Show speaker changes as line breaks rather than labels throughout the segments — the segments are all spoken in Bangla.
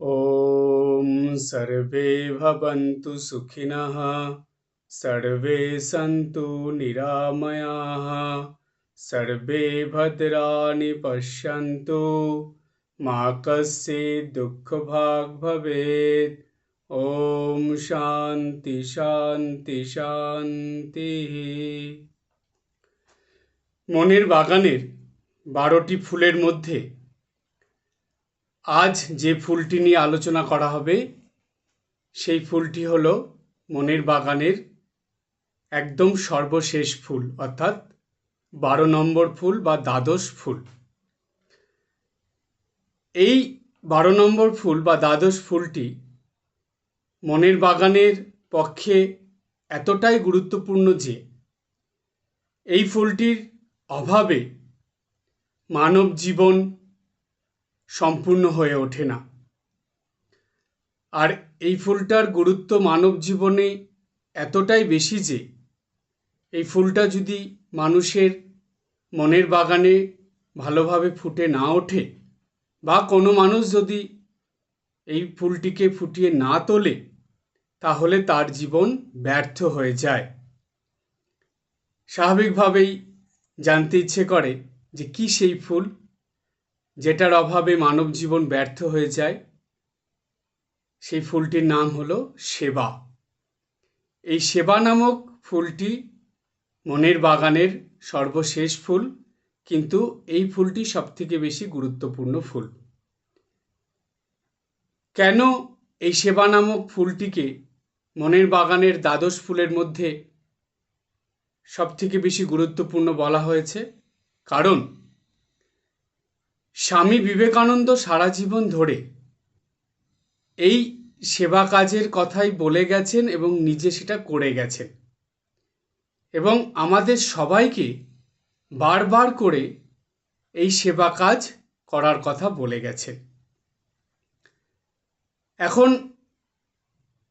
ॐ सर्वे भवन्तु सुखिनः सर्वे सन्तु निरामयाः सर्वे भद्राणि पश्यन्तु मा कश्चित् दुःखभाग् भवेत् ॐ শান্তি শান্তি শান্তিः মনের বাগানের বারোটি ফুলের মধ্যে আজ যে ফুলটি নিয়ে আলোচনা করা হবে, সেই ফুলটি হল মনের বাগানের একদম সর্বশেষ ফুল, অর্থাৎ বারো নম্বর ফুল বা দ্বাদশ ফুল। এই বারো নম্বর ফুল বা দ্বাদশ ফুলটি মনের বাগানের পক্ষে এতটাই গুরুত্বপূর্ণ যে, এই ফুলটির অভাবে মানব জীবন সম্পূর্ণ হয়ে ওঠে না। আর এই ফুলটার গুরুত্ব মানব জীবনে এতটাই বেশি যে, এই ফুলটা যদি মানুষের মনের বাগানে ভালোভাবে ফুটে না ওঠে বা কোনো মানুষ যদি এই ফুলটিকে ফুটিয়ে না তোলে, তাহলে তার জীবন ব্যর্থ হয়ে যায়। স্বাভাবিকভাবেই জানতে ইচ্ছে করে যে, কি সেই ফুল? যেটার অভাবে মানব জীবন ব্যর্থ হয়ে যায়, সেই ফুলটির নাম হলো সেবা। এই সেবা নামক ফুলটি মনের বাগানের সর্বশেষ ফুল, কিন্তু এই ফুলটি সবথেকে বেশি গুরুত্বপূর্ণ ফুল। কেন এই সেবা নামক ফুলটিকে মনের বাগানের দ্বাদশ ফুলের মধ্যে সবথেকে বেশি গুরুত্বপূর্ণ বলা হয়েছে? কারণ স্বামী বিবেকানন্দ সারা জীবন ধরে এই সেবা কাজের কথাই বলে গেছেন এবং নিজে সেটা করে গেছেন। এবং আমাদের সবাইকে বারবার করে এই সেবা কাজ করার কথা বলে গেছেন। এখন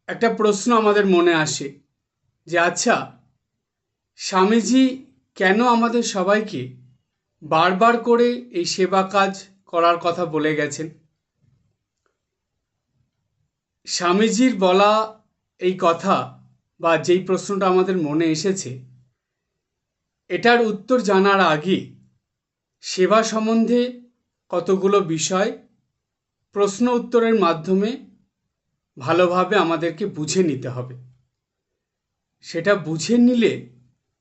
একটা প্রশ্ন আমাদের মনে আসে যে আচ্ছা স্বামীজি কেন আমাদের সবাইকে বারবার করে এই সেবা কাজ করার কথা বলে গেছেন। স্বামীজির বলা এই কথা বা যেই প্রশ্নটা আমাদের মনে এসেছে, এটার উত্তর জানার আগে সেবা সম্বন্ধে কতগুলো বিষয় প্রশ্ন উত্তরের মাধ্যমে ভালোভাবে আমাদেরকে বুঝে নিতে হবে। সেটা বুঝে নিলে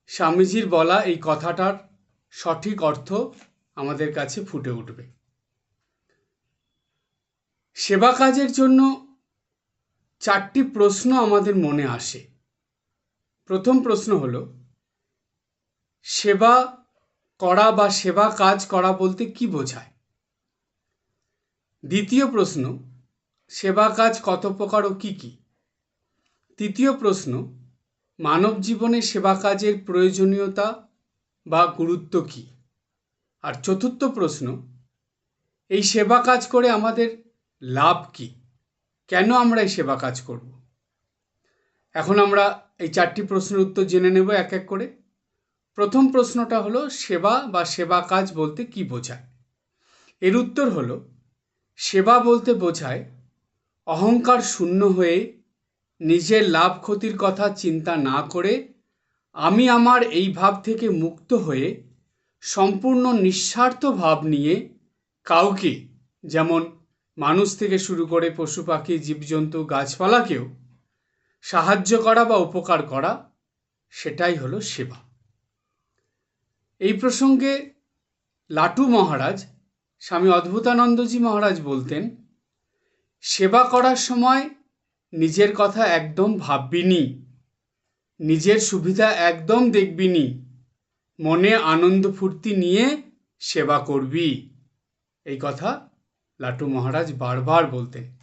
স্বামীজির বলা এই কথাটার সঠিক অর্থ আমাদের কাছে ফুটে উঠবে। সেবা কাজের জন্য চারটি প্রশ্ন আমাদের মনে আসে। প্রথম প্রশ্ন হল, সেবা করা বা সেবা কাজ করা বলতে কি বোঝায়? দ্বিতীয় প্রশ্ন, সেবা কাজ কত প্রকার ও কী কী? তৃতীয় প্রশ্ন, মানব জীবনে সেবা কাজের প্রয়োজনীয়তা বা গুরুত্ব কী? আর চতুর্থ প্রশ্ন, এই সেবা কাজ করে আমাদের লাভ কী? কেন আমরা এই সেবা কাজ করব? এখন আমরা এই চারটি প্রশ্নের উত্তর জেনে নেব এক এক করে। প্রথম প্রশ্নটা হলো, সেবা বা সেবা কাজ বলতে কি বোঝায়? এর উত্তর হলো, সেবা বলতে বোঝায় অহংকার শূন্য হয়ে নিজের লাভ ক্ষতির কথা চিন্তা না করে আমি আমার এই ভাব থেকে মুক্ত হয়ে সম্পূর্ণ নিঃস্বার্থ ভাব নিয়ে কাউকে, যেমন মানুষ থেকে শুরু করে পশু পাখি, জীবজন্তু, গাছপালাকেও সাহায্য করা বা উপকার করা, সেটাই হলো সেবা। এই প্রসঙ্গে লাটু মহারাজ, স্বামী অদ্ভুতানন্দজি মহারাজ বলতেন, সেবা করার সময় নিজের কথা একদম ভাববিনি। নিজের সুবিধা একদম দেখবি নি মনে আনন্দ ফুর্তি নিয়ে সেবা করবি। এই কথা লাটু মহারাজ বারবার বলতেন।